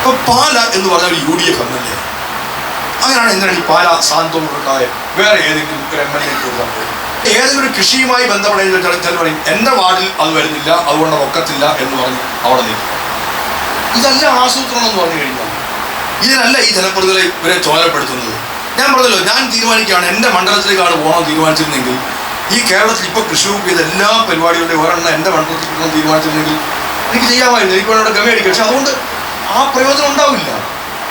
ഇപ്പൊ പാല എന്ന് പറഞ്ഞ ഒരു U D F M L A. അങ്ങനെയാണ് എന്തിനാണ് ഈ പാല സാന്ത്വം ഉണ്ടായ വേറെ ഏതെങ്കിലും ഒരു എം എൽ എ കൊടുക്കാൻ ഏതെങ്കിലും കൃഷിയുമായി ബന്ധപ്പെടുന്ന പറയും എന്റെ വാർഡിൽ അത് വരുന്നില്ല അതുകൊണ്ട് ഒക്കത്തില്ല എന്ന് പറഞ്ഞ് അവിടെ നിൽക്കുക ഇതല്ല ആസൂത്രണം എന്ന് പറഞ്ഞു കഴിഞ്ഞാൽ ഇതിനല്ല ഈ ജനപ്രതിനിധികളെ ഇവരെ ചോരപ്പെടുത്തുന്നത്. ഞാൻ പറഞ്ഞല്ലോ ഞാൻ തീരുമാനിക്കുകയാണ് എന്റെ മണ്ഡലത്തിലേക്കാണ് പോകണം തീരുമാനിച്ചിരുന്നെങ്കിൽ ഈ കേരളത്തിൽ ഇപ്പോൾ കൃഷി വകുപ്പ് ചെയ്ത എല്ലാ പരിപാടികളുടെയും ഒരെണ്ണം എന്റെ മണ്ഡലത്തിൽ തീരുമാനിച്ചിരുന്നെങ്കിൽ എനിക്ക് ചെയ്യാമായിരുന്നു. എനിക്ക് വേണ്ട ഗമയടിക്കും പക്ഷെ അതുകൊണ്ട് ആ പ്രയോജനം ഉണ്ടാവില്ല.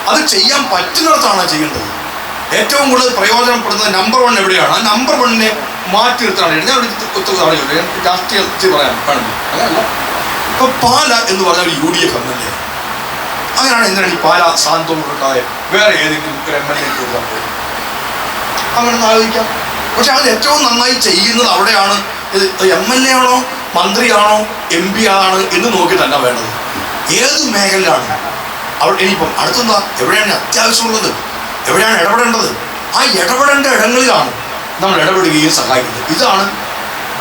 അത് ചെയ്യാൻ പറ്റുന്നിടത്താണ് ചെയ്യേണ്ടത്? ഏറ്റവും കൂടുതൽ പ്രയോജനപ്പെടുന്നത് നമ്പർ വൺ എവിടെയാണ്? ആ നമ്പർ വണ്ണിനെ മാറ്റി നിർത്താണ് ഞാൻ ഒരു ഞാൻ രാഷ്ട്രീയ പറയാൻ കാണുന്നു അങ്ങനല്ല ഇപ്പൊ പാല എന്ന് പറഞ്ഞ ഒരു U D F M L A. അങ്ങനെയാണ് എന്തിനാണ് ഈ പാല സാന്തോം കൊടുക്കാതെ വേറെ ഏതെങ്കിലും ഒരു എം എൽ എ അങ്ങനെ ആലോചിക്കാം. പക്ഷെ അത് ഏറ്റവും നന്നായി ചെയ്യുന്നത് അവിടെയാണ്. എം എൽ എ ആണോ? മന്ത്രിയാണോ? എം പി ആണ്? എന്ന് നോക്കിയിട്ടല്ല വേണ്ടത്. ഏത് മേഖലയിലാണ്? അവൾ ഇനിയിപ്പം അടുത്തെന്താ? എവിടെയാണ് അത്യാവശ്യമുള്ളത്? എവിടെയാണ് ഇടപെടേണ്ടത്? ആ ഇടപെടേണ്ട ഇടങ്ങളിലാണ് നമ്മൾ ഇടപെടുകയും സഹായിക്കുന്നത്. ഇതാണ്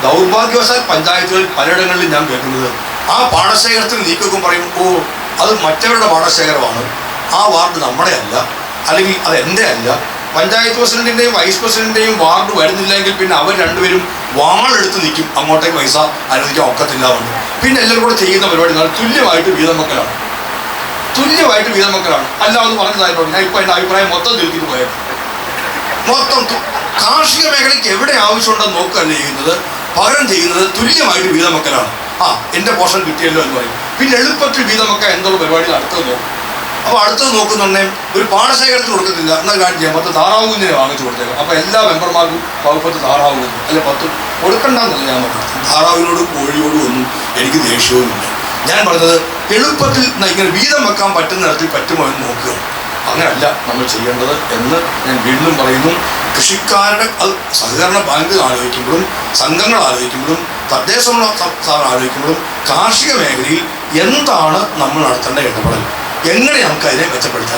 ദൗർഭാഗ്യവശാൽ പഞ്ചായത്തുകളിൽ പലയിടങ്ങളിലും ഞാൻ കേൾക്കുന്നത്. ആ പാടശേഖരത്തിൽ നീക്കൊക്കെ പറയും ഓ അത് മറ്റവരുടെ പാടശേഖരമാണ്. ആ വാർഡ് നമ്മുടെ അല്ല. അല്ലെങ്കിൽ അത് എന്റെ അല്ല. പഞ്ചായത്ത് പ്രസിഡന്റിന്റെയും വൈസ് പ്രസിഡന്റിന്റെയും വാർഡ് വരുന്നില്ലെങ്കിൽ പിന്നെ അവർ രണ്ടുപേരും വാളെടുത്ത് നിൽക്കും. അങ്ങോട്ടേക്ക് പൈസ അനുവദിക്കാൻ ഒക്കത്തില്ല എന്ന്. പിന്നെ എല്ലാവരും കൂടെ ചെയ്യുന്ന പരിപാടി എന്ന് പറഞ്ഞാൽ തുല്യമായിട്ട് വീതം വെക്കലാണ് തുല്യമായിട്ട് വീതം വെക്കലാണ് അല്ലാതെ പറഞ്ഞതായിട്ടുണ്ട് ഞാൻ ഇപ്പം എന്റെ അഭിപ്രായം മൊത്തം തിരുത്തിട്ട് പോയത് മൊത്തം കാർഷിക മേഖലയ്ക്ക് എവിടെ ആവശ്യമുണ്ടെന്ന് നോക്കുകയല്ല ചെയ്യുന്നത്? പകരം ചെയ്യുന്നത് തുല്യമായിട്ട് വീതം വെക്കലാണ് ആ എന്റെ പോഷൻ കിട്ടിയല്ലോ എന്ന് പറയും. പിന്നെ എളുപ്പത്തിൽ വീതം വെക്കാൻ എന്നുള്ള പരിപാടികൾ അടുത്തത് നോക്കും. അപ്പോൾ അടുത്തത് നോക്കുന്നുണ്ടെങ്കിൽ ഒരു പാടശേഖരത്തിന് കൊടുക്കുന്നില്ല എന്നാൽ കാര്യം പത്ത് താറാവ് കുഞ്ഞിനെ വാങ്ങിച്ചു കൊടുത്തേക്കാം. അപ്പോൾ എല്ലാ മെമ്പർമാർക്കും വകുപ്പത്ത് താറാവ് കുഞ്ഞ് അല്ലെ പത്ത് കൊടുക്കണ്ടെന്നല്ല ഞാൻ പറഞ്ഞത്. താറാവിനോടും കോഴിയോടും ഒന്നും എനിക്ക് ദേഷ്യവുമില്ല ഞാൻ പറഞ്ഞത് എളുപ്പത്തിൽ ഇങ്ങനെ വീതം വെക്കാൻ പറ്റുന്ന തരത്തിൽ പറ്റുമോ എന്ന് നോക്കുക. അങ്ങനല്ല നമ്മൾ ചെയ്യേണ്ടത് എന്ന് ഞാൻ വീണ്ടും പറയുന്നു. കൃഷിക്കാരുടെ അത് സഹകരണ ബാങ്ക് ആലോചിക്കുമ്പോഴും സംഘങ്ങൾ ആലോചിക്കുമ്പോഴും തദ്ദേശമുള്ള സാർ ആലോചിക്കുമ്പോഴും കാർഷിക മേഖലയിൽ എന്താണ് നമ്മൾ നടത്തേണ്ട ഇടപെടൽ? എങ്ങനെ നമുക്ക് അതിനെ മെച്ചപ്പെടുത്താൻ